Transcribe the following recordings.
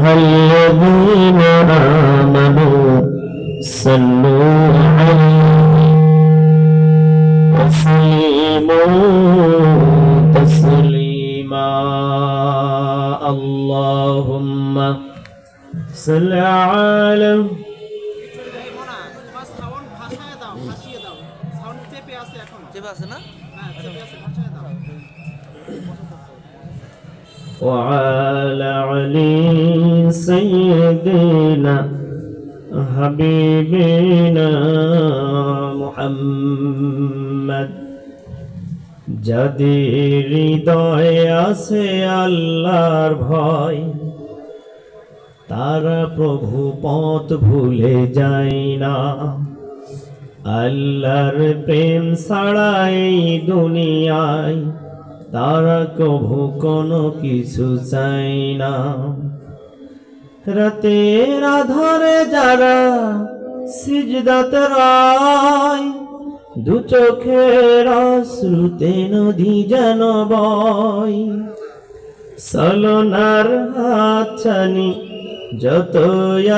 أيها الذين آمنوا صلوا عليه وسلموا تسليما اللهم صل على মোনা তোমার সাউন্ড ভাষায় দাও ভাসিয়ে দাও সাউন্ড চেপে আছে এখনো চেপে আছে না হ্যাঁ চেপে আছে ভাষায় দাও وعلى علي سيدنا حبيبنا محمد যাদের হৃদয়ে আছে আল্লাহর ভয় তারা প্রভু পথ ভুলে যায় না আল্লাহর প্রেম ছাড়া এই দুনিয়ায় তারা কভু কোনো কিছু চাই না। রাতের আধারে যারা সিজদাত রায়, দু চোখের শ্রুতে নদী যেন বয়। সলনার হাতছানি যত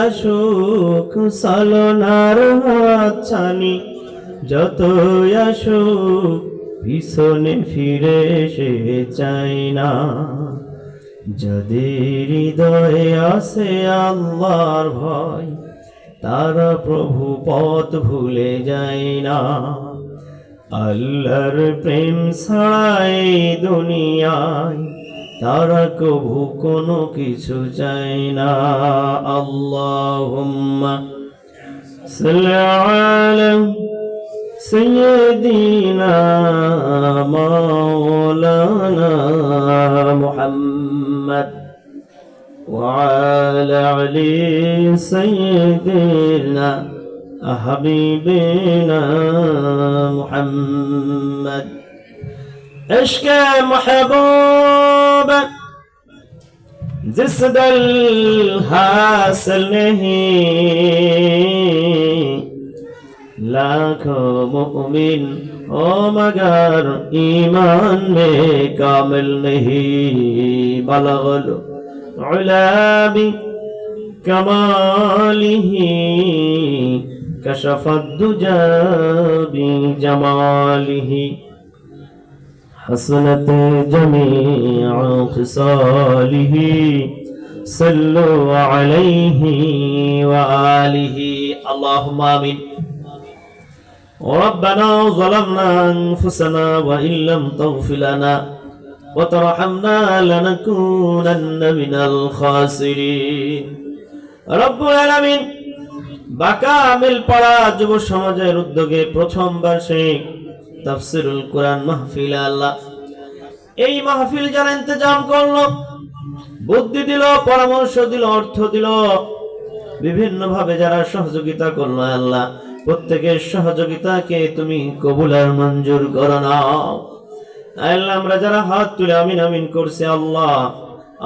আসুক, সলনার হাতছানি যত আসুক পিছনে ফিরে সে চাই না। যাদের হৃদয়ে আছে আল্লাহর ভয়, তারা প্রভু পথ ভুলে যায় না। আল্লাহর প্রেম ছাড়াই দুনিয়ায়, তারা কভু কোনো কিছু চায় না। আল্লাহুম্মা সাল্লি আলা سيدنا مولانا محمد وعلى علي سيدنا حبيبنا محمد. عشق محبوبا جس دل حاصل نہیں লাখো মুমিন, ও মগর ঈমান মে কামিল নহি। বালগল উলাবি কামালিহি কশফাদ দুজাবি জামালিহি। حسنت جميع خصاله صلوا عليه وآله اللهم آمين ربنا ظلمنا أنفسنا وإن لم تغفر لنا وترحمنا لنكونن من الخاسرين رب العالمين বাঁকা আমিল পাড়া যুব সমাজের উদ্যোগে প্রথম বার্ষিক তাফসিরুল কোরআন মাহফিল আল্লাহ এই মাহফিল যারা ইন্তজাম করলো বুদ্ধি দিল পরামর্শ দিল অর্থ দিল বিভিন্ন ভাবে যারা সহযোগিতা করলো আল্লাহ প্রত্যেকের সহযোগিতাকে তুমি কবুল আর মঞ্জুর করো আল্লাহ আমরা যারা হাত তুলে আমিন আমিন করছি, আল্লাহ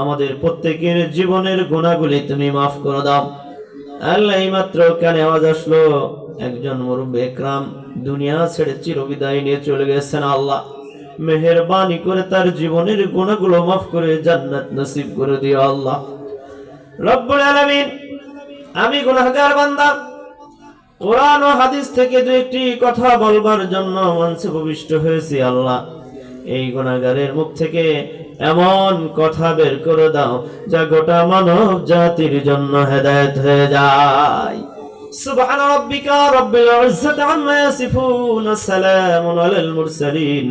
আমাদের প্রত্যেকের জীবনের গুণাগুলি তুমি মাফ করে দাও। আল্লাহ এই মাত্র কানে আওয়াজ আসলো, একজন মুরব্বী একরাম দুনিয়া ছেড়ে চিরবিদায় নিয়ে চলে গেছেন আল্লাহ। মেহেরবানি করে তার জীবনের গুণাগুলো মাফ করে জান্নাত নসিব করে দিও আল্লাহ। রব্বুল আলামিন, আমি গুনাহগার বান্দা। কোরআন ও হাদিস থেকে দু একটি কথা বলবার জন্য মঞ্চে প্রবিষ্ট হয়েছি আল্লাহ এই গুণাগারের মুখ থেকে এমন কথা বের করে দাও যা গোটা মানব জাতির জন্য হেদায়েত হয়ে যায় سبحان ربك رب العزة عما يصفون سلام على المرسلين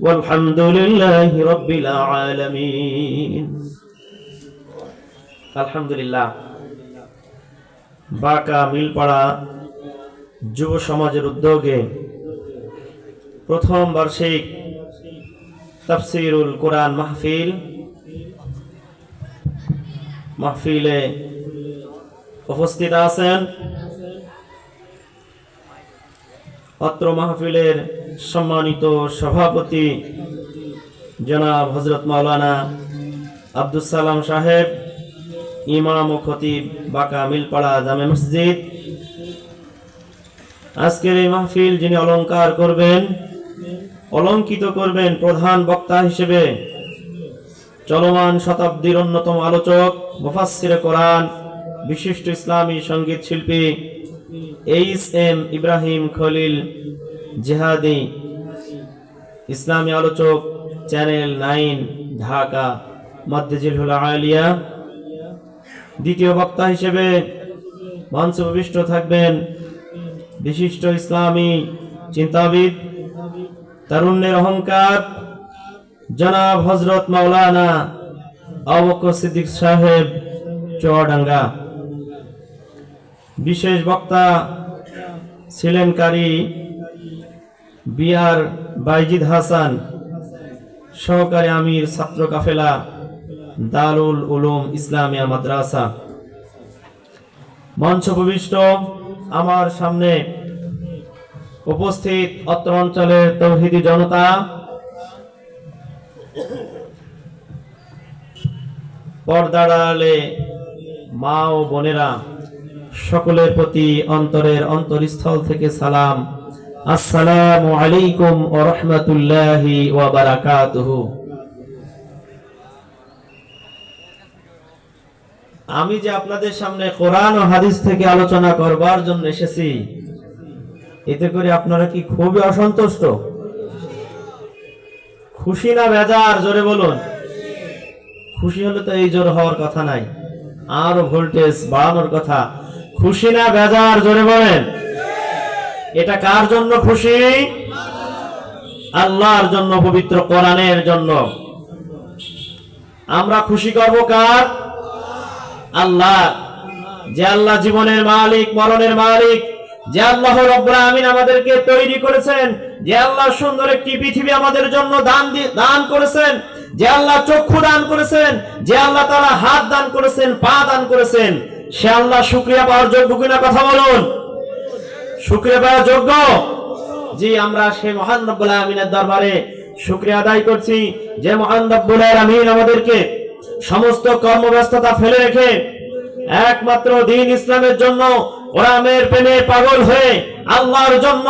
والحمد لله رب العالمين الحمد لله বাঁকা মিলপাড়া যুব সমাজের উদ্যোগে প্রথম বার্ষিক তাফসিরুল কোরআন মাহফিল। মাহফিলে উপস্থিত আছেন অত্র মাহফিলের সম্মানিত সভাপতি জনাব হজরত মাওলানা আব্দুল সালাম সাহেব, ইমাম ও খতিব বাঁকা মিলপাড়া জামে মসজিদ। আজকের এই মাহফিল যিনি অলংকার করবেন, অলঙ্কিত করবেন প্রধান বক্তা হিসেবে চলমান শতাব্দীর অন্যতম আলোচক, মুফাসসিরে কোরআন, বিশিষ্ট ইসলামী সংগীত শিল্পী এইচ এম ইব্রাহিম খলিল জেহাদি, ইসলামী আলোচক, চ্যানেল নাইন, ঢাকা হুল আলিয়া। দ্বিতীয় বক্তা হিসেবে মঞ্চে উপবিষ্ট থাকবেন বিশিষ্ট ইসলামী চিন্তাবিদ, তারুণ্যের অহংকার, জনাব হজরত মাওলানা অবকর সিদ্দিক সাহেব চুয়াডাঙ্গা। বিশেষ বক্তা ছিলেন কারি বিআর বাইজিদ হাসান, সহকারী আমির ছাত্র কাফেলা দারুল উলুম ইসলামিয়া মাদ্রাসা। মঞ্চ প্রবিষ্ট আমার সামনে উপস্থিত অত্র অঞ্চলের তৌহিদি জনতা, পর্দার আড়ালে মা ও বোনেরা, সকলের প্রতি অন্তরের অন্তরস্থল থেকে সালাম। আসসালামু আলাইকুম ওয়া রাহমাতুল্লাহি ওয়া বারাকাতুহু। আমি যে আপনাদের সামনে কোরআন ও হাদিস থেকে আলোচনা করবার জন্য এসেছি, এতে করে আপনারা কি খুবই অসন্তুষ্ট? খুশি না বেজার? জোরে বলুন। খুশি হলে তো এই জোর হওয়ার কথা নাই। আরও ভোল্টেজ বাড়ানোর কথা। খুশি না বেজার? জোরে বলেন। এটা কার জন্য খুশি? আল্লাহর জন্য, পবিত্র কোরআনের জন্য। আমরা খুশি করব কার? আল্লাহ, যে আল্লাহ জীবনের মালিক, মরণের মালিক, যে আল্লাহ রব্বুল আমিন আমাদেরকে তৈরি করেছেন, যে আল্লাহ সুন্দর একটি পৃথিবী আমাদের জন্য দান দান করেছেন, যে আল্লাহ চক্ষু দান করেছেন, যে আল্লাহ তারা হাত দান করেছেন, পা দান করেছেন, সে আল্লাহ শুক্রিয়া পাওয়ার যোগ্য কিনা কথা বলুন? শুক্রিয়া পাওয়ার যোগ্য? জি, আমরা সেই মহান রব্বুল আমিনের দরবারে শুক্রিয়া আদায় করছি, যে মহান রব্বুল আমিন আমাদেরকে সমস্ত কর্মব্যস্ততা ফেলে রেখে একমাত্র দিন ইসলামের জন্য কোরআনের প্রেমে পাগল হয়ে আল্লাহর জন্য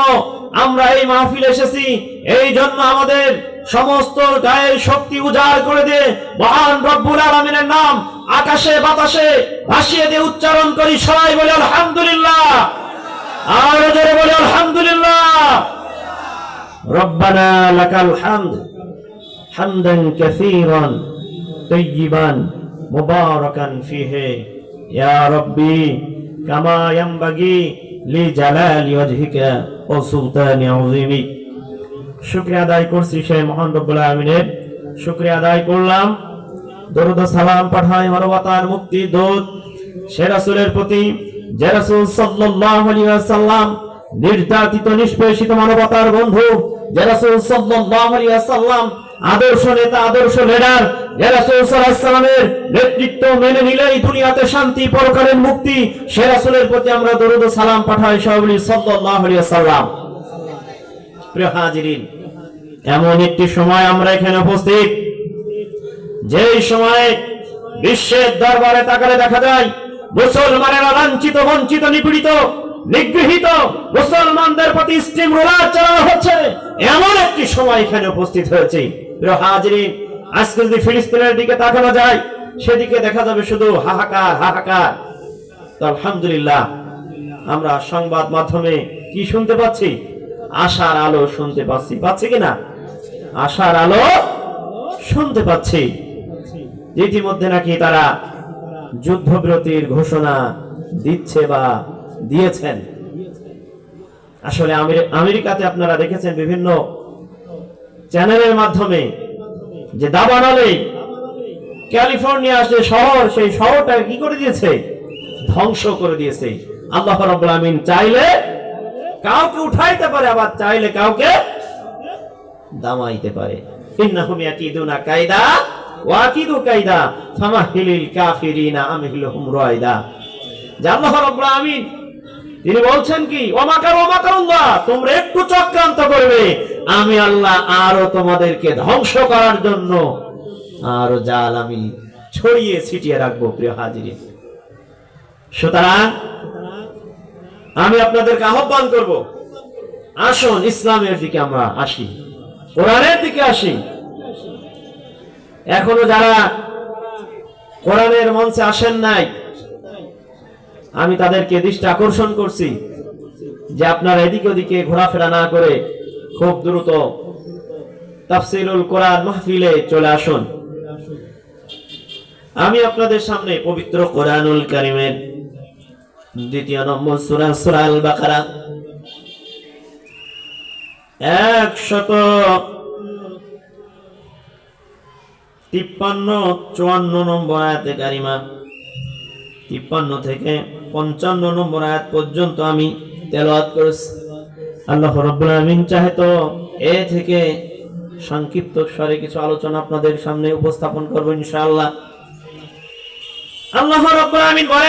আমরা এই মাহফিল এসেছি। এই জন্য আমাদের সমস্ত গায়ের শক্তি উজাড় করে দিয়ে মহান রব্বুল আলমিনের নাম আকাশে বাতাসে ভাসিয়ে দিয়ে উচ্চারণ করি সবাই বলে আলহামদুলিল্লাহ। আর জোরে বলে আলহামদুলিল্লাহ। রব্বানা লাকাল হামদ হামদান কাসীরান। তৈবান মুবারাকান ফিহে। ইয়া রব্বি কামা ইয়ামবাগি লি জালালি ওয়াজহিকা ওয়া সুলতানি আযীমি। শুকরিয়া আদায় করছি সেই মহান রব্বুল আমিনের শুকরিয়া আদায় করলাম। দরুদ সালাম পাঠাই মানবতার মুক্তি দূত, সে রাসূলের প্রতি। যে রাসূল সাল্লাল্লাহু আলাইহি ওয়াসাল্লাম নির্যাতিত, নিষ্পেষিত মানবতার বন্ধু, যে রাসূল সাল্লাল্লাহু আলাইহি ওয়াসাল্লাম আদর্শ নেতা, আদর্শ লিডার নেতৃত্ব মেনে নিলেই দুনিয়াতে শান্তি, পরকালের মুক্তি, সে রাসূলের প্রতি আমরা সালাম পাঠাই এমন একটি সময় আমরা এখানে উপস্থিত সময়ে বিশ্বের দরবারে তাকালে দেখা যায়, মুসলমানেরা লাঞ্ছিত, বঞ্চিত, নিপীড়িত, নিগৃহীত, মুসলমানদের প্রতি স্টিম রোলার চালানো হচ্ছে। এমন একটি সময় এখানে উপস্থিত হয়েছে। আজকে যদি ফিলিস্তিনের দিকে তাকানো যায়, সেদিকে দেখা যাবে শুধু হাহাকার হাহাকার। আলহামদুলিল্লাহ, আমরা সংবাদ মাধ্যমে কি শুনতে পাচ্ছি? আশার আলো শুনতে পাচ্ছি। পাচ্ছি কিনা আশার আলো শুনতে পাচ্ছি। ইতিমধ্যে নাকি তারা যুদ্ধবিরতির ঘোষণা দিচ্ছে বা দিয়েছেন। আসলে আমেরি- আমেরিকাতে আপনারা দেখেছেন বিভিন্ন চ্যানেলের মাধ্যমে যে দাবানলে ক্যালিফোর্নিয়া যে শহর, সেই শহরটা কি করে দিয়েছে? ধ্বংস করে দিয়েছে। আল্লাহ রাব্বুল আমিন চাইলে কাউকে উঠাইতে পারে, আবার চাইলে কাউকে দামাইতে পারে। ইন্নাহুম ইয়াকিদুনা কায়দা ওয়া আকিদু কায়দা ফামাহিলিল কাফিরিনা আমহিলহুম রায়দা যে আল্লাহ রাব্বুল আমিন তিনি বলছেন কি ওমাকার ওমাকারুল্লাহ তোমরা একটু চক্রান্ত করবে। আমি আল্লাহ আরও তোমাদেরকে ধ্বংস করার জন্য আরও জাল আমি ছড়িয়ে ছিটিয়ে রাখব, প্রিয় হাজিরিন। সুতরাং আমি আপনাদেরকে আহ্বান করব, আসুন ইসলামের দিকে আমরা আসি, কোরআনের দিকে আসি। এখনও যারা কোরআনের মঞ্চে আসেন নাই, আমি তাদেরকে দৃষ্টি আকর্ষণ করছি যে আপনারা এদিকে ওদিকে ঘোরাফেরা না করে খুব দ্রুত তাফসিলুল কোরআন মাহফিলে চলে আসুন। আমি আপনাদের সামনে পবিত্র কোরআনুল কারিমের দ্বিতীয় নম্বর সূরা সূরা আল বাকারা একশত তিপ্পান্ন, চুয়ান্ন নম্বর আয়াতে কারিমা। তিপ্পান্ন থেকে পঞ্চান্ন নম্বর আয়াত পর্যন্ত আমি তেলাওয়াত করেছি। আল্লাহ রব্বুল আলমিন চাহে তো এ থেকে সংক্ষিপ্ত স্বরে কিছু আলোচনা আপনাদের সামনে উপস্থাপন করব ইনশাআল্লাহ। আল্লাহ রব্বুল আলমিন বলেন